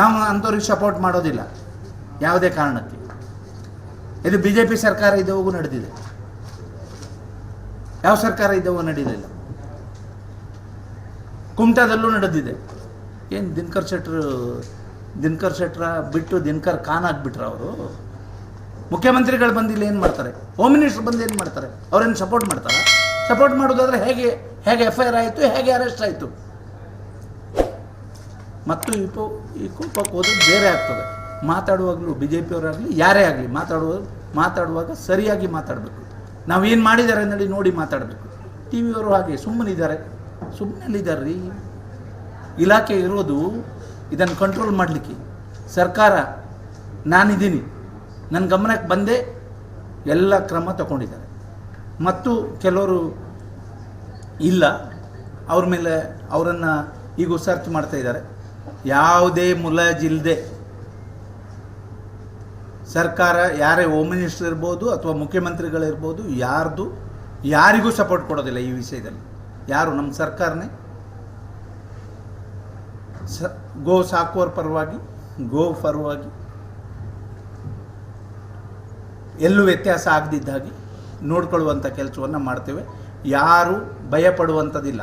ನಾವು ಅಂಥವ್ರಿಗೆ ಸಪೋರ್ಟ್ ಮಾಡೋದಿಲ್ಲ. ಯಾವುದೇ ಕಾರಣಕ್ಕೆ. ಇದು ಬಿ ಜೆ ಪಿ ಸರ್ಕಾರ ಇದ್ದವಾಗೂ ನಡೆದಿದೆ. ಯಾವ ಸರ್ಕಾರ ಇದ್ದವೋ ನಡೀಲಿಲ್ಲ ಕುಮಟಾದಲ್ಲೂ ನಡೆದಿದೆ. ಏನು ದಿನಕರ್ ಶೆಟ್ರು ದಿನಕರ್ ಶೆಟ್ರ ಬಿಟ್ಟು ದಿನಕರ್ ಖಾನ್ ಆಗಿಬಿಟ್ರ ಅವರು? ಮುಖ್ಯಮಂತ್ರಿಗಳು ಬಂದಿಲ್ಲ ಏನು ಮಾಡ್ತಾರೆ? ಹೋಮ್ ಮಿನಿಸ್ಟರ್ ಬಂದು ಏನು ಮಾಡ್ತಾರೆ? ಅವ್ರೇನು ಸಪೋರ್ಟ್ ಮಾಡ್ತಾರೆ? ಸಪೋರ್ಟ್ ಮಾಡೋದಾದ್ರೆ ಹೇಗೆ ಹೇಗೆ ಎಫ್ ಐ ಆರ್ ಆಯಿತು, ಹೇಗೆ ಅರೆಸ್ಟ್ ಆಯಿತು? ಮತ್ತು ಇಪ್ಪು ಈ ಕೋಪಕ್ಕೆ ಹೋದ್ರೆ ಬೇರೆ ಆಗ್ತದೆ. ಮಾತಾಡುವಾಗಲೂ ಬಿ ಜೆ ಪಿಯವರಾಗಲಿ ಯಾರೇ ಆಗಲಿ ಮಾತಾಡುವ ಮಾತಾಡುವಾಗ ಸರಿಯಾಗಿ ಮಾತಾಡಬೇಕು. ನಾವೇನು ಮಾಡಿದ್ದಾರೆ ನೋಡಿ ನೋಡಿ ಮಾತಾಡಬೇಕು. ಟಿ ವಿಯವರು ಹಾಗೆ ಸುಮ್ಮನಿದ್ದಾರೆ. ಸುಮ್ಮನೆಲ್ಲಿದ್ದಾರೆ ರೀ ಇಲಾಖೆ ಇರೋದು ಇದನ್ನು ಕಂಟ್ರೋಲ್ ಮಾಡಲಿಕ್ಕೆ. ಸರ್ಕಾರ, ನಾನಿದ್ದೀನಿ. ನನ್ನ ಗಮನಕ್ಕೆ ಬಂದೇ ಎಲ್ಲ ಕ್ರಮ ತಗೊಂಡಿದ್ದಾರೆ. ಮತ್ತು ಕೆಲವರು ಇಲ್ಲ. ಅವ್ರ ಮೇಲೆ ಅವರನ್ನು ಈಗ ಸರ್ಚ್ ಮಾಡ್ತಾ ಇದ್ದಾರೆ. ಯಾವುದೇ ಮುಲಾಜಿಲ್ಲದೆ ಸರ್ಕಾರ ಯಾರೇ ಹೋಮ್ ಮಿನಿಸ್ಟರ್ ಇರ್ಬೋದು ಅಥವಾ ಮುಖ್ಯಮಂತ್ರಿಗಳಿರ್ಬೋದು ಯಾರ್ದು ಯಾರಿಗೂ ಸಪೋರ್ಟ್ ಕೊಡೋದಿಲ್ಲ ಈ ವಿಷಯದಲ್ಲಿ. ಯಾರು ನಮ್ಮ ಸರ್ಕಾರನೇ? ಸ, ಗೋ ಸಾಕುವರ ಪರವಾಗಿ, ಗೋ ಪರವಾಗಿ. ಎಲ್ಲೂ ವ್ಯತ್ಯಾಸ ಆಗದಿದ್ದಾಗಿ ನೋಡ್ಕೊಳ್ಳುವಂಥ ಕೆಲಸವನ್ನು ಮಾಡ್ತೇವೆ. ಯಾರು ಭಯಪಡುವಂಥದ್ದಿಲ್ಲ.